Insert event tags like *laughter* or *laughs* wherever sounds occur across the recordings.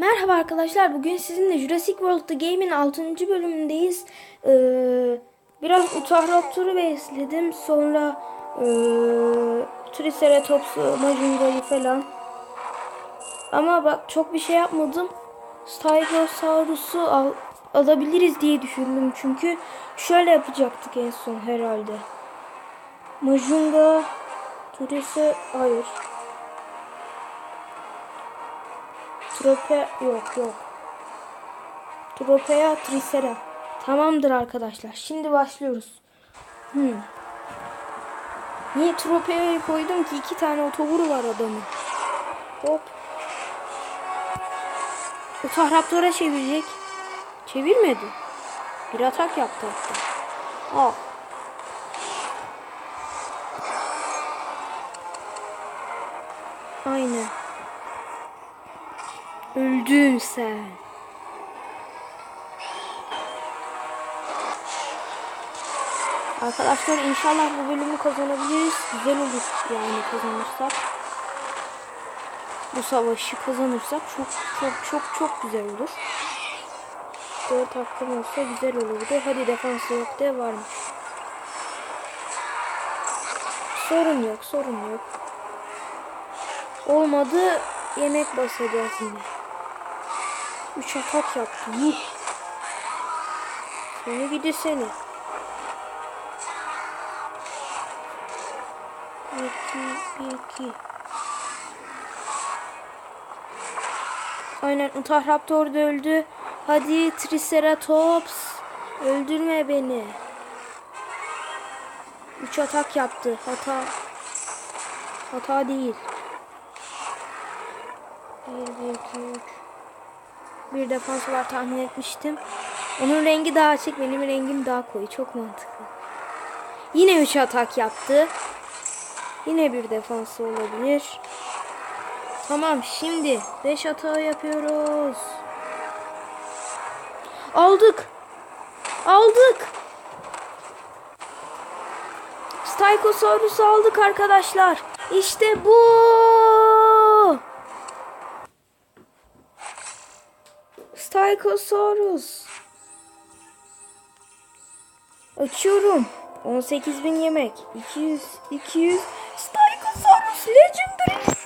Merhaba arkadaşlar. Bugün sizinle Jurassic World The Game'in 6. bölümündeyiz. Ee, biraz Utahraptor'u besledim. Sonra ee, Triceratops'u, Majunga'yı falan. Ama bak çok bir şey yapmadım. Stegosaurus'u al, alabiliriz diye düşündüm. Çünkü şöyle yapacaktık en son herhalde. Majunga, Trice... Hayır. Trope yok yok. Tropea Tricera. Tamamdır arkadaşlar. Şimdi başlıyoruz. Hmm. Niye Tropea'yı koydum ki? iki tane otoburu var adamın. Hop. Utahraptor'a çevirecek. Çevirmedi. Bir atak yaptı hatta. Aa. Aynen. Öldün sen. Arkadaşlar inşallah bu bölümü kazanabiliriz. Güzel olur yani kazanırsak. Bu savaşı kazanırsak çok çok çok çok güzel olur. 4 hakkım olsa güzel olurdu. Hadi defansı yok de varmış. Sorun yok sorun yok. Olmadı yemek basacağız yine. 3 atak yaptı. Yuh. Seni gidi seni. İki, iki. Aynen Utahraptor da öldü. Hadi Triceratops. Öldürme beni. 3 atak yaptı. Hata. Hata değil. 1, 1, 2, 3. Bir defans var tahmin etmiştim. Onun rengi daha açık, benim rengim daha koyu. Çok mantıklı. Yine 3 atak yaptı. Yine bir defansı olabilir. Tamam şimdi 5 atağı yapıyoruz. Aldık. Aldık. Stykosaurus aldık arkadaşlar. İşte bu. Stykosaurus. Açıyorum. 18.000 yemek. 200 200 Stykosaurus Legendary.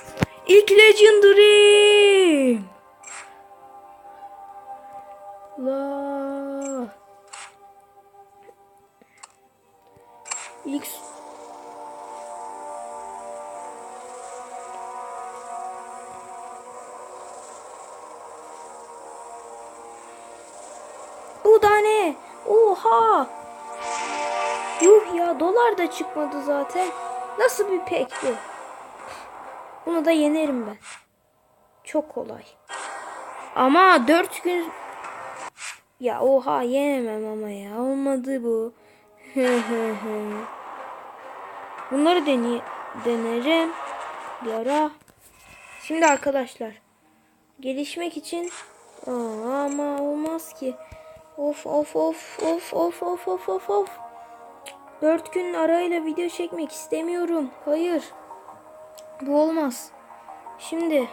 İlk Legendary. Bu da ne? Oha! Yuh ya dolar da çıkmadı zaten. Nasıl bir pek bu? Bunu da yenerim ben. Çok kolay. Ama dört gün... Ya oha yenemem ama ya. Olmadı bu. *laughs* Bunları deney denerim. Bir. Şimdi arkadaşlar. Gelişmek için... Aa, ama olmaz ki. Of of of of of of of of of. Dört gün arayla video çekmek istemiyorum. Hayır. Bu olmaz. Şimdi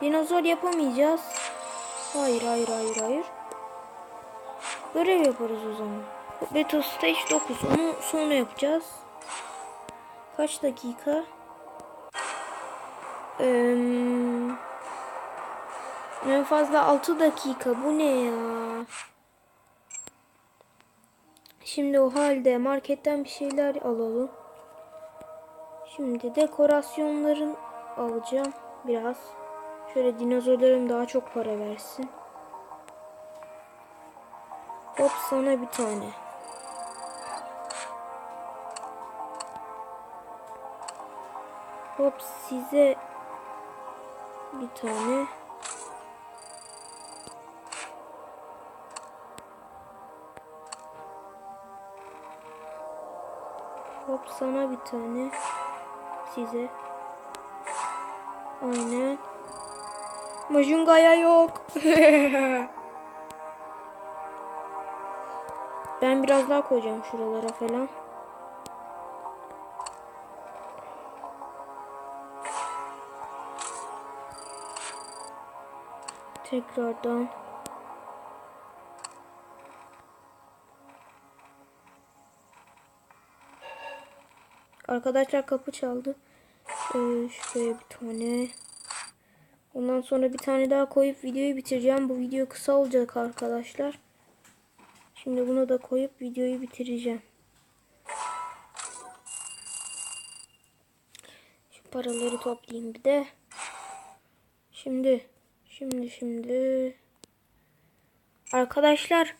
dinozor yapamayacağız. Hayır hayır hayır hayır. Görev yaparız o zaman. Beto Stage 9. Onu sonra yapacağız. Kaç dakika? Ee, en fazla 6 dakika. Bu ne ya? Şimdi o halde marketten bir şeyler alalım. Şimdi dekorasyonların alacağım biraz. Şöyle dinozorlarım daha çok para versin. Hop sana bir tane. Hop size bir tane. Hop sana bir tane. Size. Aynen. Majunga'ya yok. *laughs* ben biraz daha koyacağım şuralara falan. Tekrardan. Arkadaşlar kapı çaldı. Ee, şuraya bir tane. Ondan sonra bir tane daha koyup videoyu bitireceğim. Bu video kısa olacak arkadaşlar. Şimdi bunu da koyup videoyu bitireceğim. Şu paraları toplayayım bir de. Şimdi, şimdi, şimdi. Arkadaşlar,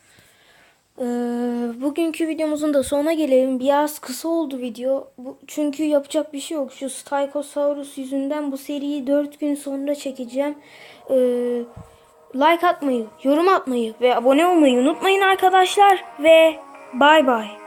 eee, bugünkü videomuzun da sonuna gelelim. Biraz kısa oldu video. Bu, çünkü yapacak bir şey yok. Şu Stykosaurus yüzünden bu seriyi 4 gün sonra çekeceğim. Eee, like atmayı, yorum atmayı ve abone olmayı unutmayın arkadaşlar. Ve bay bay.